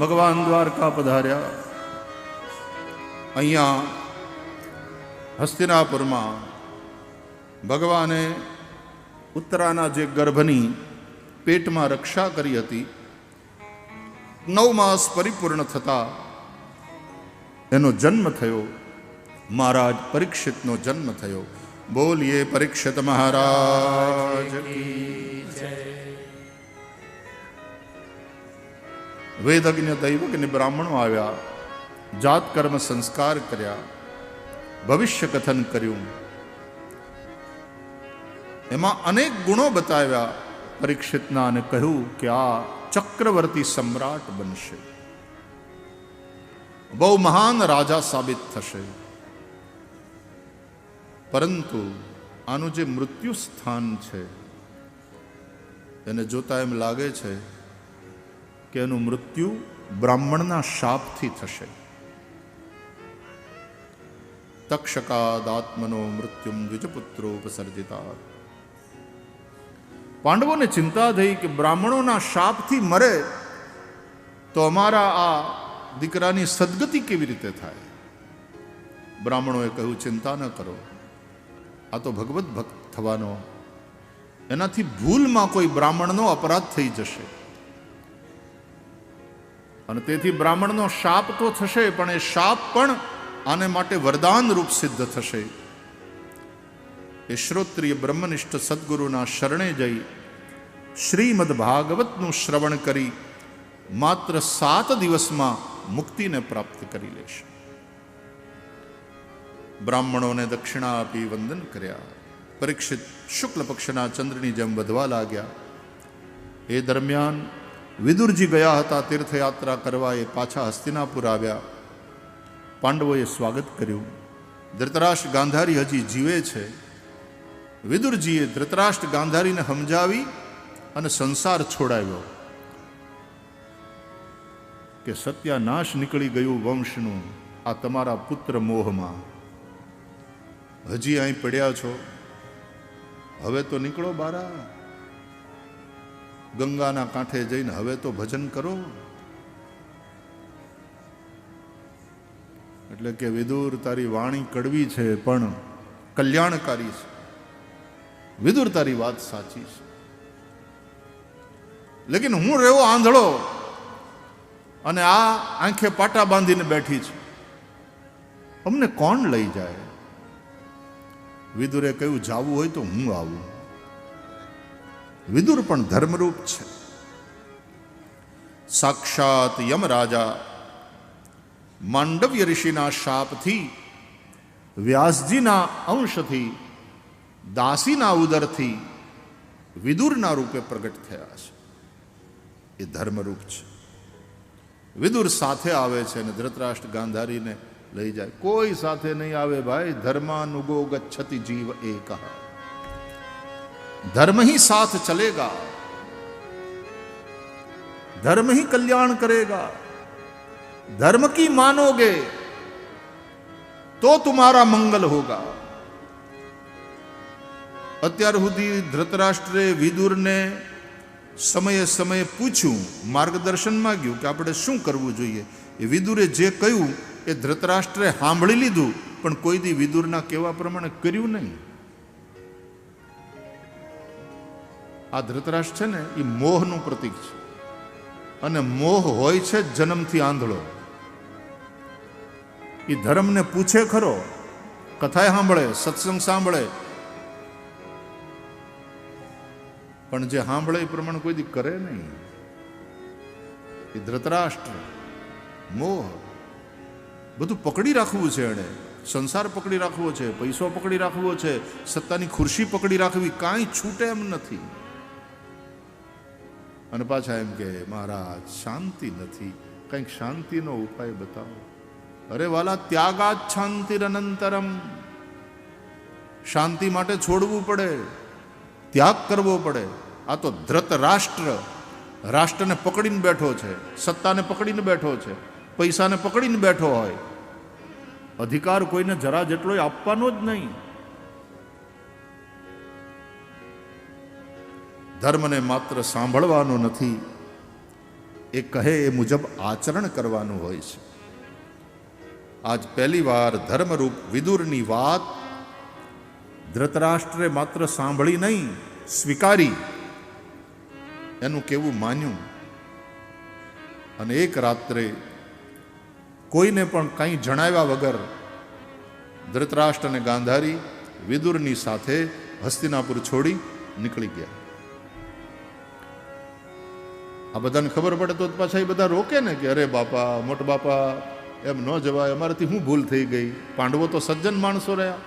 ભગવાન દ્વારકા પધાર્યા. અહીંયા હસ્તિનાપુરમાં ભગવાને ઉત્તરાના જે ગર્ભની પેટમાં રક્ષા કરી હતી, નવ માસ પરિપૂર્ણ થતા એનો જન્મ થયો. મહારાજ પરીક્ષિતનો જન્મ થયો. બોલીએ પરીક્ષિત મહારાજ વેદજ્ઞ દૈવજ્ઞ બ્રાહ્મણો આવ્યા, જાત કર્મ સંસ્કાર કર્યા, ભવિષ્ય કથન કર્યું. એમાં અનેક ગુણો બતાવ્યા પરીક્ષિતના અને કહ્યું કે આ ચક્રવર્તી સમ્રાટ બનશે. બહુ મહાન રાજા સાબિત થશે. પરંતુ આનું જે મૃત્યુ સ્થાન છે, એને જોતા એમ લાગે છે કે એનું મૃત્યુ બ્રાહ્મણના શાપથી થશે. તક્ષકાદાત્મનો મૃત્યુમ દ્વિજપુત્રોપસર્જિતા. પાંડવોને ચિંતા થઈ કે બ્રાહ્મણોના શાપથી મરે તો અમારા આ દીકરાની સદગતિ કેવી રીતે થાય? બ્રાહ્મણોએ કહ્યું, ચિંતા ન કરો. આ તો ભગવત ભક્ત થવાનો. એનાથી ભૂલમાં કોઈ બ્રાહ્મણનો અપરાધ થઈ જશે. અને તેથી બ્રાહ્મણનો શાપ તો થશે, પણ એ શાપ પણ આને માટે વરદાન રૂપ સિદ્ધ થશે. એ શ્રોત્રિય બ્રહ્મનિષ્ઠ સદગુરુના શરણે જઈ શ્રીમદ ભાગવતનું શ્રવણ કરી માત્ર સાત દિવસમાં મુક્તિને પ્રાપ્ત કરી લેશે. બ્રાહ્મણોને દક્ષિણા આપી વંદન કર્યા. પરીક્ષિત શુક્લ પક્ષના ચંદ્રની જેમ વધવા લાગ્યા. એ દરમિયાન વિદુરજી ગયા હતા તીર્થયાત્રા કરવા એ પાછા હસ્તિનાપુર આવ્યા. પાંડવોએ સ્વાગત કર્યું. ધૃતરાષ્ટ્ર ગાંધારી હજી જીવે છે. વિદુરજીએ ધૃતરાષ્ટ્ર ગાંધારીને સમજાવી અને સંસાર છોડાવ્યો. કે સત્યાનાશ નીકળી ગયું વંશનું આ તમારા પુત્ર મોહમાં. હજી અહીં પડ્યા છો. હવે તો નીકળો બારા. ગંગાના કાંઠે જઈને હવે તો ભજન કરો. એટલે કે વિદુર તારી વાણી કડવી છે, પણ કલ્યાણકારી છે. વિદુર તારી વાત સાચી છે. લેકિન હું રહેવો આંધળો અને આ આંખે પાટા બાંધીને બેઠી છે. અમને કોણ લઈ જાય? વિદુરે કહ્યું, જાવું હોય તો હું આવું. વિદુર પણ ધર્મરૂપ છે. સાક્ષાત યમ રાજા માંડવ્ય ઋષિના શાપથી, વ્યાસજીના અંશથી, દાસીના ઉદરથી વિદુરના રૂપે પ્રગટ થયા છે. એ ધર્મરૂપ છે. વિદુર સાથે આવે છે અને ધૃતરાષ્ટ્ર ગાંધારીને લઈ જાય. કોઈ સાથે નહીં આવે ભાઈ ધર્માનુગો ગચ્છતિ જીવ એક. धर्म ही साथ चलेगा धर्म ही कल्याण करेगा धर्म की मानोगे तो तुम्हारा मंगल होगा અત્યાર સુધી ધૃતરાષ્ટ્રે વિદુરને સમયે સમયે પૂછ્યું માર્ગદર્શન માંગ્યું કે આપણે શું કરવું જોઈએ એ વિદુરે જે કહ્યું એ ધૃતરાષ્ટ્રે સાંભળી લીધું પણ કોઈ દી વિદુરના કહેવા પ્રમાણે કર્યું નહીં આ ધૃતરાષ્ટ્ર છે ને એ મોહનું પ્રતીક છે. અને મોહ હોય છે જન્મથી આંધળો. એ ધર્મને પૂછે ખરો, કથાએ સાંભળે, સત્સંગ સાંભળે. પણ જે સાંભળે એ પ્રમાણે કોઈ દી કરે નહીં. એ ધૃતરાષ્ટ્ર, મોહ, બધું પકડી રાખવું છે એણે. સંસાર પકડી રાખવો છે, પૈસો પકડી રાખવો છે, સત્તાની ખુરશી પકડી રાખવી, કાંઈ છૂટે એમ નથી. અને પાછા એમ કે, મહારાજ, શાંતિ નથી. કંઈક શાંતિનો ઉપાય બતાવો. અરે વાલા ત્યાગાત શાંતિરનંતરમ શાંતિ માટે છોડવું પડે. ત્યાગ કરવો પડે. આ તો ધ્રત રાષ્ટ્ર. રાષ્ટ્રને પકડીને બેઠો છે. સત્તાને પકડીને બેઠો છે. પૈસાને પકડીને બેઠો હોય. અધિકાર કોઈને જરા જેટલો આપવાનો જ નહીં. ધર્મને માત્ર સાંભળવાનો નથી, એ કહે એ મુજબ આચરણ કરવાનું હોય છે. આજ પહેલી વાર ધર્મરૂપ વિદુરની વાત ધૃતરાષ્ટ્રે માત્ર સાંભળી નહીં, સ્વીકારી. એનું કેવું માન્યું? અને એક રાત્રે કોઈને પણ કંઈ જણાવ્યા વગર ધૃતરાષ્ટ્ર અને ગાંધારી વિદુરની સાથે હસ્તિનાપુર છોડી નીકળી ગયા. આ બધાને ખબર પડે તો પાછા એ બધા રોકે ને કે અરે બાપા, મોટ બાપા, એમ ન જવાય, અમારાથી શું ભૂલ થઈ ગઈ? પાંડવો તો સજ્જન માણસો રહ્યા.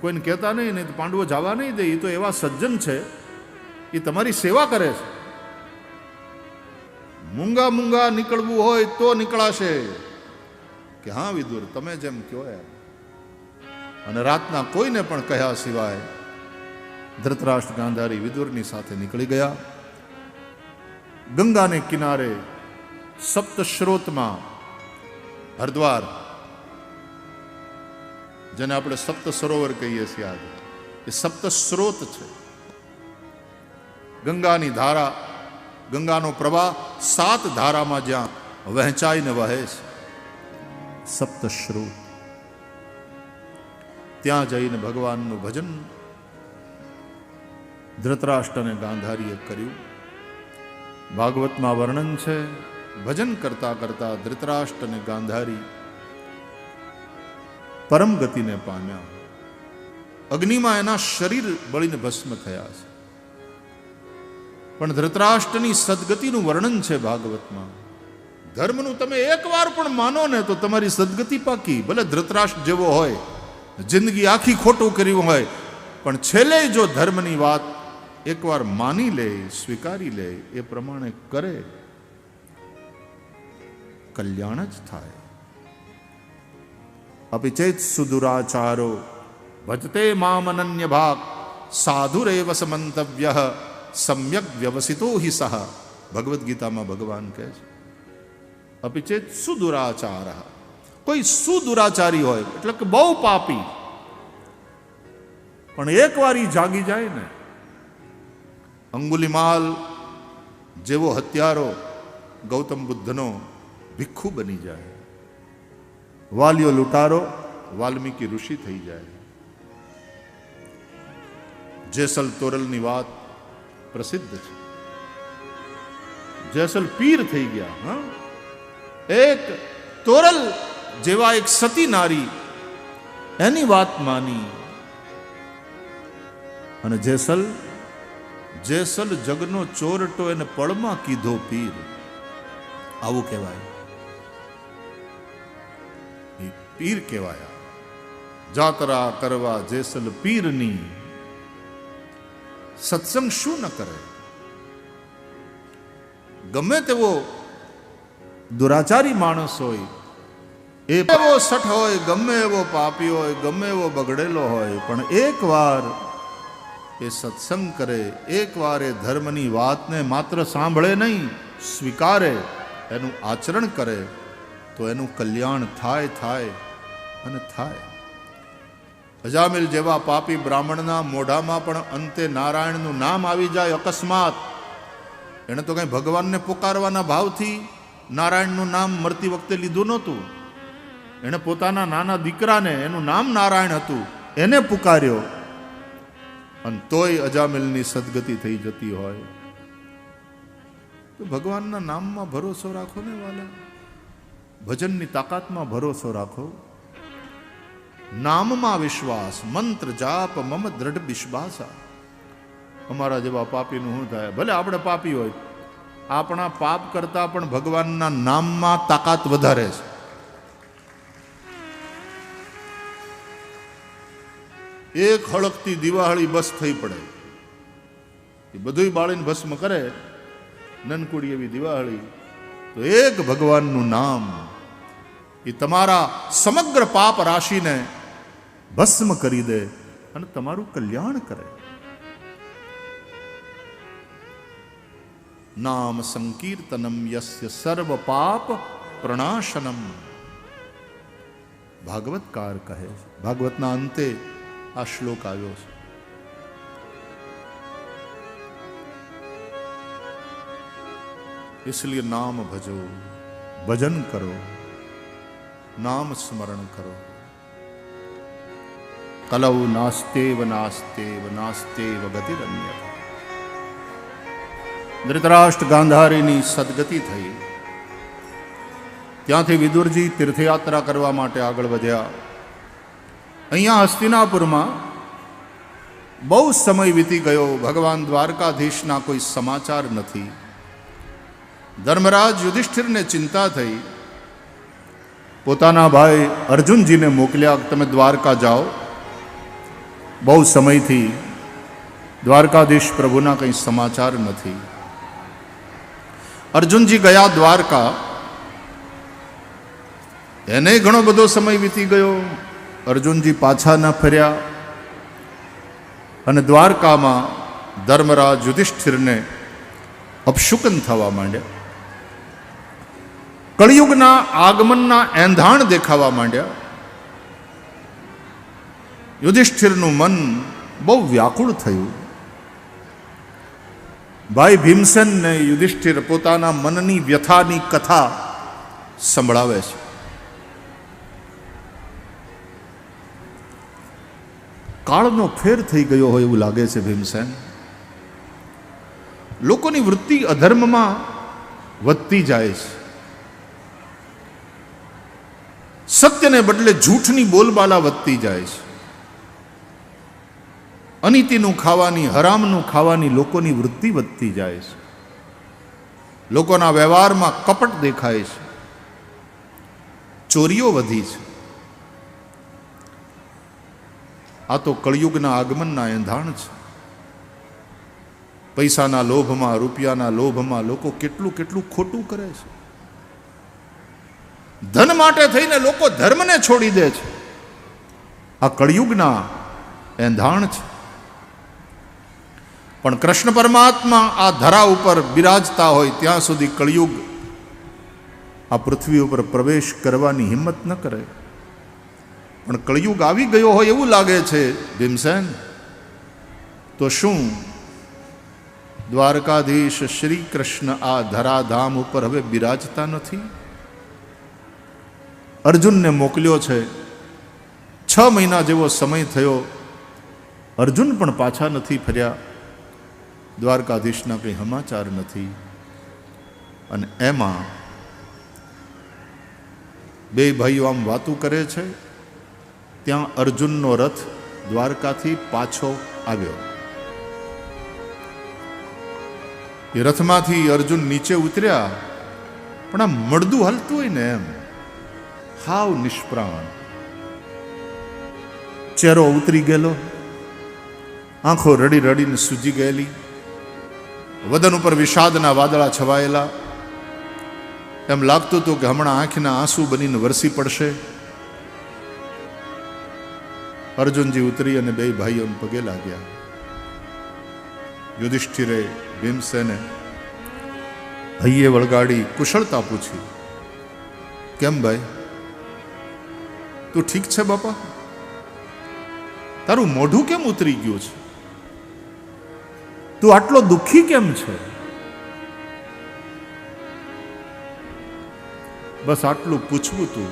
કોઈને કહેતા નહીં નહીં પાંડવો જવા નહીં દે, એ તો એવા સજ્જન છે, એ તમારી સેવા કરે છે. મૂંગા મૂંગા નીકળવું હોય તો નીકળાશે. કે હા વિદુર, તમે જેમ કહો અને રાતના કોઈને પણ કહ્યા સિવાય ધૃતરાષ્ટ્ર ગાંધારી વિદુરની સાથે નીકળી ગયા. ગંગાને કિનારે સપ્તસ્રોતમાં હરદ્વાર, જેને આપણે સપ્ત સરોવર કહીએ છીએ આજે. એ સપ્ત સ્રોત છે. ગંગાની ધારા, ગંગાનો પ્રવાહ સાત ધારામાં જ્યાં વહેંચાઈને વહે છે. સપ્ત સ્રોત ત્યાં જઈને ભગવાનનું ભજન ધૃતરાષ્ટ્ર અને ગાંધારીએ કર્યું. ભાગવતમાં વર્ણન છે, ભજન કરતા કરતા ધૃતરાષ્ટ્ર અને ગાંધારી પરમ ગતિને પામ્યા. અગ્નિમાં એના શરીર બળીને ભસ્મ થયા છે. પણ ધૃતરાષ્ટ્રની સદગતિનું વર્ણન છે ભાગવતમાં. ધર્મનું તમે એકવાર પણ માનો ને તો તમારી સદગતિ પાકી, ભલે ધૃતરાષ્ટ્ર જેવો હોય, જિંદગી આખી ખોટું કર્યું હોય, પણ છેલ્લે જો ધર્મની વાત એકવાર માની લે, સ્વીકારી લે, એ પ્રમાણે કરે. કલ્યાણ જ થાય. અપિચેત સુદુરાચારો, ભજતે મામ અનન્ય ભાગ, સાધુરેવ સમંતવ્ય, સમ્યક વ્યવસિતો હિ સહ. ભગવદ્ ગીતામાં ભગવાન કહે છે, અપિચેત સુદુરાચાર. કોઈ સુદુરાચારી હોય, એટલે કે બહુ પાપી. પણ એકવાર વાર જાગી જાય ને અંગુલિમાલ જેવો હત્યારો ગૌતમ બુદ્ધનો ભિક્ષુ બની જાય. વાલીઓ લૂંટારો, વાલ્મીકી ઋષિ થઈ જાય. જેસલ તોરલની વાત પ્રસિદ્ધ છે. જેસલ પીર થઈ ગયા, હા? એક તોરલ જેવા એક સતી નારી એની વાત માની. અને જેસલ જેસલ જગનો ચોરટો એને પળમાં કીધો પીર. આવું કહેવાય. પીર કહેવાય. જાતરા કરવા જેસલ પીરની. સત્સંગ શું ન કરે? ગમે તેવો દુરાચારી માણસ હોય, એ એવો સઠ હોય, ગમે એવો પાપી હોય, ગમે એવો બગડેલો હોય, પણ એકવાર એ સત્સંગ કરે, એકવાર એ ધર્મની વાતને માત્ર સાંભળે નહીં, સ્વીકારે, એનું આચરણ કરે, તો એનું કલ્યાણ થાય થાય અને થાય. અજામિલ જેવા પાપી બ્રાહ્મણના મોઢામાં પણ અંતે નારાયણનું નામ આવી જાય અકસ્માત. એણે તો કંઈ ભગવાનને પુકારવાના ભાવથી નારાયણનું નામ મરતી વખતે લીધું નહોતું. એણે પોતાના નાના દીકરાને, એનું નામ નારાયણ હતું, એને પુકાર્યો. અને તોય અજામિલની સદગતિ થઈ જતી હોય. તો ભગવાનના નામમાં ભરોસો રાખો ને વાલા. ભજનની તાકાતમાં ભરોસો રાખો. નામમાં વિશ્વાસ, મંત્ર જાપ, મમ દ્રઢ વિશ્વાસ. અમારા જેવા પાપીનું શું થાય? ભલે આપણે પાપી હોય, આપણા પાપ કરતા પણ ભગવાનના નામમાં તાકાત વધારે છે. એક હળકતી દિવાળી બસ થઈ પડે. એ બધું બાળીને ભસ્મ કરે, નનકુડી એવી દિવાળી. તો એક ભગવાનનું નામ એ તમારા સમગ્ર પાપ રાશિને ભસ્મ કરી દે અને તમારું કલ્યાણ કરે. નામ સંકીર્તનમ યસ્ય સર્વ પાપ પ્રણાશનમ. ભાગવતકાર કહે છે. ભાગવતના અંતે આ શ્લોક આવ્યો છે इसलिए नाम भजो भजन करो नाम स्मरण करो કલૌ નાસ્તેવ નાસ્તેવ નાસ્તેવ ગતિરન્ય ધૃતરાષ્ટ્ર ગાંધારીની સદગતિ થઈ ત્યાંથી વિદુરજી તીર્થયાત્રા કરવા માટે આગળ વધ્યા અહીંયા હસ્તિનાપુરમાં બહુ સમય વીતી ગયો, ભગવાન દ્વારકાધીશના કોઈ સમાચાર નથી. ધર્મરાજ યુધિષ્ઠિરને ચિંતા થઈ. પોતાના ભાઈ અર્જુનજીને મોકલ્યા, તમે દ્વારકા જાઓ. બહુ સમયથી દ્વારકાધીશ પ્રભુના કંઈ સમાચાર નથી. અર્જુનજી ગયા દ્વારકા. એને ઘણો બધો સમય વીતી ગયો. અર્જુનજી પાછા ન ફર્યા અને દ્વારકામાં ધર્મરાજ યુધિષ્ઠિરને અપશુકન થવા માંડ્યા. કળિયુગના આગમનના એંધાણ દેખાવા માંડ્યા. યુધિષ્ઠિરનું મન બહુ વ્યાકુળ થયું. ભાઈ ભીમસેનને યુધિષ્ઠિર પોતાના મનની વ્યથાની કથા સંભળાવે છે. કાળનો ફેર થઈ ગયો હોય એવું લાગે છે ભીમસેન. લોકોની વૃત્તિ અધર્મમાં વધતી જાય છે. સત્યને બદલે જૂઠની બોલબાલા વધતી જાય છે. અનીતિનું ખાવાની, હરામનું ખાવાની લોકોની વૃત્તિ વધતી જાય છે. લોકોના વ્યવહારમાં કપટ દેખાય છે. ચોરીઓ વધી છે. આ તો કળિયુગના આગમનના એંધાણ છે. પૈસાના લોભમાં, રૂપિયાના લોભમાં લોકો કેટલું કેટલું ખોટું કરે છે. ધન માટે થઈને લોકો ધર્મને છોડી દે છે. આ કળિયુગના એંધાણ છે. પણ કૃષ્ણ પરમાત્મા આ ધરા ઉપર બિરાજતા હોય ત્યાં સુધી કળિયુગ આ પૃથ્વી ઉપર પ્રવેશ કરવાની હિંમત ન કરે. પણ કળિયુગ આવી ગયો હોય એવું લાગે છે, ભીમસેન. તો શું? દ્વારકાધીશ શ્રી કૃષ્ણ આ ધરાધામ ઉપર હવે બિરાજતા નથી? અર્જુનને મોકલ્યો છે. છ મહિના જેવો સમય થયો. અર્જુન પણ પાછા નથી ફર્યા. દ્વારકાધીશના કંઈ સમાચાર નથી. અને એમાં બે ભાઈઓ આમ વાતું કરે છે. ત્યાં અર્જુનનો રથ દ્વારકાથી પાછો આવ્યો. એ રથમાંથી અર્જુન નીચે ઉતર્યા, પણ આ મળદું હાલતું હોય ને એમ. હાવ નિષ્પ્રાણ. ચહેરો ઉતરી ગયેલો, આંખો રડી રડીને સૂજી ગયેલી, વદન ઉપર વિષાદના વાદળા છવાયેલા. એમ લાગતું હતું કે હમણાં આંખના આંસુ બનીને વરસી પડશે. અર્જુનજી ઉતરી અને બે ભાઈઓ પગે લાગ્યા. યુધિષ્ઠિરે ભીમસેને ભાઈએ વળગાડી કુશળતા પૂછી, કેમ ભાઈ? તું ઠીક છે બાપા? તારું મોઢું કેમ ઉતરી ગયું છે? તું આટલો દુઃખી કેમ છે? બસ આટલું પૂછવું તું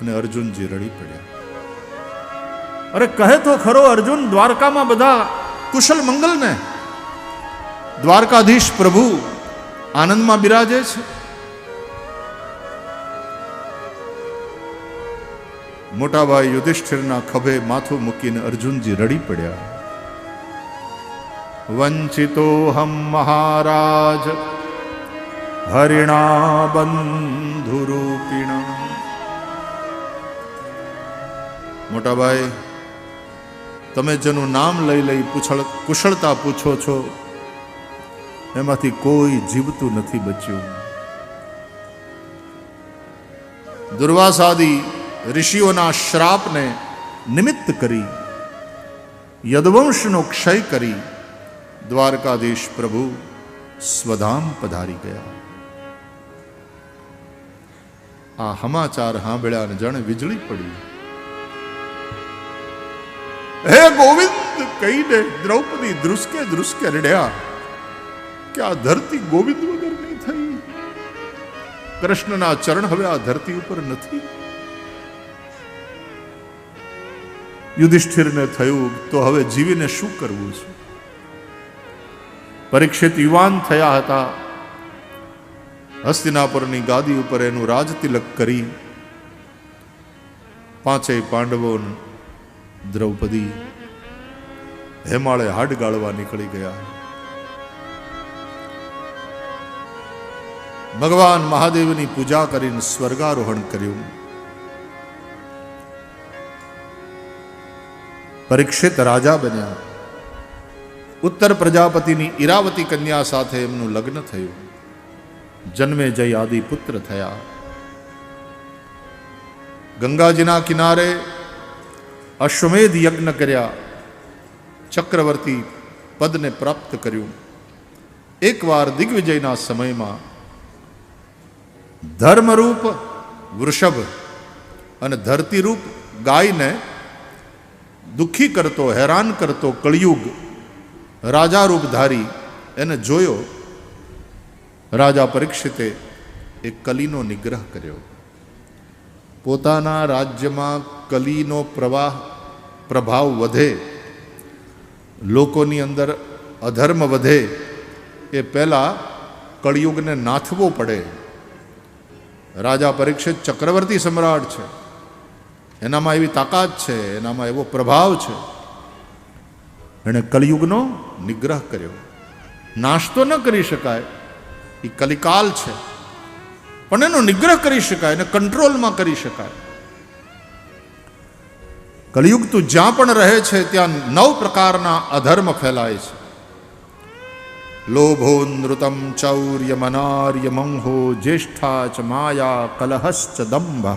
અને અર્જુનજી રડી પડ્યા. અરે કહે તો ખરો અર્જુન, દ્વારકામાં બધા કુશલ મંગલ ને દ્વારકાધીશ પ્રભુ આનંદમાં બિરાજે છે. મોટાભાઈ યુધિષ્ઠિરના ખભે માથું મૂકીને અર્જુનજી રડી પડ્યા. વંચિતો હમ મહારાજ, હરિણા બંધુરૂપિણા. મોટાભાઈ તમે જેનું નામ લઈ લઈ પૂછળ કુશળતા પૂછો છો, એમાંથી કોઈ જીવતું નથી બચ્યું. દુર્વાસાદી ઋષિઓના શ્રાપને નિમિત્ત કરી, યદવંશનો ક્ષય કરી, દ્વારકાધીશ પ્રભુ સ્વધામ પધારી ગયા. આ સમાચાર સાંભળ્યા અને જાણે વીજળી પડી. હે ગોવિંદ, કહીને દ્રૌપદી ધ્રુસકે ધ્રુસકે રડ્યા. કે આ ધરતી ગોવિંદ વગર નહીં થઈ? કૃષ્ણના ચરણ હવે આ ધરતી ઉપર નથી. યુધિષ્ઠિરને થયું, તો હવે જીવીને શું કરવું છે? પરીક્ષિત યુવાન થયા હતા. હસ્તિનાપુરની ગાદી ઉપર એનું રાજતિલક કરી પાંચેય પાંડવો ને દ્રૌપદી હેમાળે હાડ ગાળવા નીકળી ગયા. ભગવાન મહાદેવની પૂજા કરીને સ્વર્ગારોહણ કર્યું. પરીક્ષિત રાજા બન્યા. ઉત્તર પ્રજાપતિની ઈરાવતી કન્યા સાથે એમનું લગ્ન થયું. જન્મે જય આદિ પુત્ર થયા. ગંગાજીના કિનારે અશ્વમેધ યજ્ઞ કર્યા. ચક્રવર્તી પદને પ્રાપ્ત કર્યું. એકવાર દિગ્વિજયના સમયમાં ધર્મરૂપ વૃષભ અને ધરતીરૂપ ગાયને દુઃખી કરતો, હેરાન કરતો કળિયુગ રાજા રૂપધારી એને જોયો. રાજા પરીક્ષિતે એ કલીનો નિગ્રહ કર્યો. પોતાના રાજ્યમાં કલીનો પ્રવાહ પ્રભાવ વધે, લોકોની અંદર અધર્મ વધે, એ પહેલાં કળિયુગને નાથવો પડે. રાજા પરીક્ષિત ચક્રવર્તી સમ્રાટ છે. એનામાં એવી તાકાત છે, એનામાં એવો પ્રભાવ છે. એણે કળિયુગનો નિગ્રહ કર્યો. નાશ તો ન કરી શકાય, એ કલિકાલ છે. પણ એનો નિગ્રહ કરી શકાય, એને કંટ્રોલમાં કરી શકાય. કલિયુગ તું જ્યાં પણ રહે છે, ત્યાં નવ પ્રકારના અધર્મ ફેલાય છે. લોભો નૃતમ ચૌર્ય મનાર્ય મંહો જ્યેષ્ઠા ચ માયા કલહશ્ચ દંભ.